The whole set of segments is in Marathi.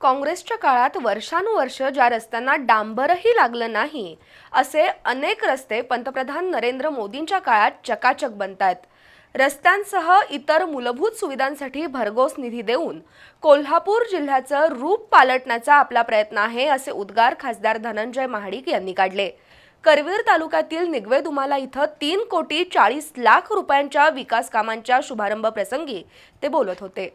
काँग्रेसच्या काळात वर्षानुवर्ष ज्या रस्त्यांना डांबरही लागलं नाही असे अनेक रस्ते पंतप्रधान नरेंद्र मोदींच्या काळात चकाचक बनत आहेत रस्त्यांसह इतर मूलभूत सुविधांसाठी भरघोस निधी देऊन कोल्हापूर जिल्ह्याचं रूप पालटण्याचा आपला प्रयत्न आहे असे उद्गार खासदार धनंजय महाडिक यांनी काढले. करवीर तालुक्यातील निगवे दुमाला इथं तीन कोटी चाळीस लाख रुपयांच्या विकास कामांच्या शुभारंभ प्रसंगी ते बोलत होते.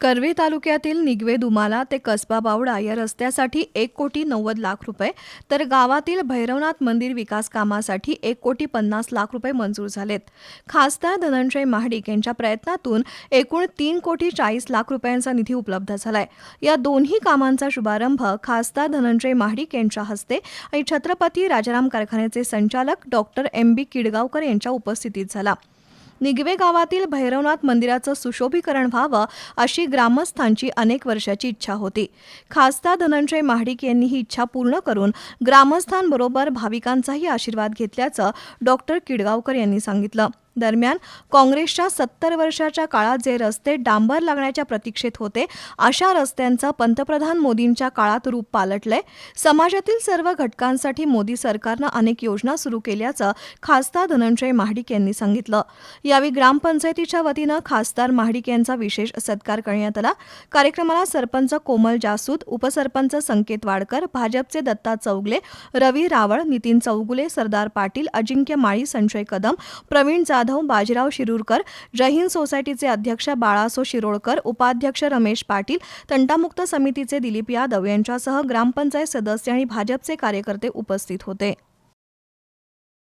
करवी तालुक्यातील निगवे दुमाला ते कसबा बावडा या रस्त्यासाठी एक कोटी नव्वद लाख रुपये तर गावातील भैरवनाथ मंदिर विकास कामासाठी एक कोटी पन्नास लाख रुपये मंजूर झालेत. खासदार धनंजय महाडिक यांच्या प्रयत्नातून एकूण तीन कोटी चाळीस लाख रुपयांचा निधी उपलब्ध झालाय. या दोन्ही कामांचा शुभारंभ खासदार धनंजय महाडिक यांच्या हस्ते आणि छत्रपती राजाराम कारखान्याचे संचालक डॉक्टर एम बी किडगावकर यांच्या उपस्थितीत झाला. निगवे गावातील भैरवनाथ मंदिराचं सुशोभीकरण व्हावं अशी ग्रामस्थांची अनेक वर्षाची इच्छा होती. खासदार धनंजय महाडिक यांनी ही इच्छा पूर्ण करून ग्रामस्थांबरोबर भाविकांचाही आशीर्वाद घेतल्याचं डॉक्टर किडगावकर यांनी सांगितलं. दरम्यान काँग्रेसच्या सत्तर वर्षाच्या काळात जे रस्ते डांबर लागण्याच्या प्रतीक्षेत होते अशा रस्त्यांचं पंतप्रधान मोदींच्या काळात रूप पालटलंय. समाजातील सर्व घटकांसाठी मोदी सरकारनं अनेक योजना सुरू केल्याचं खासदार धनंजय महाडिक यांनी सांगितलं. यावेळी ग्रामपंचायतीच्या वतीनं खासदार महाडिक यांचा विशेष सत्कार करण्यात आला. कार्यक्रमाला सरपंच कोमल जासूद उपसरपंच संकेत वाडकर भाजपचे दत्ता चौगले रवी रावळ नितीन चौगुले सरदार पाटील अजिंक्य माळी संजय कदम प्रवीण जाधव बाजीराव शिरूरकर जय हिंद सोसायटीचे अध्यक्ष बाळासो शिरोडकर उपाध्यक्ष रमेश पाटील तंटामुक्त समितीचे दिलीप यादव यांच्यासह ग्रामपंचायत सदस्य आणि भाजपचे कार्यकर्ते उपस्थित होते.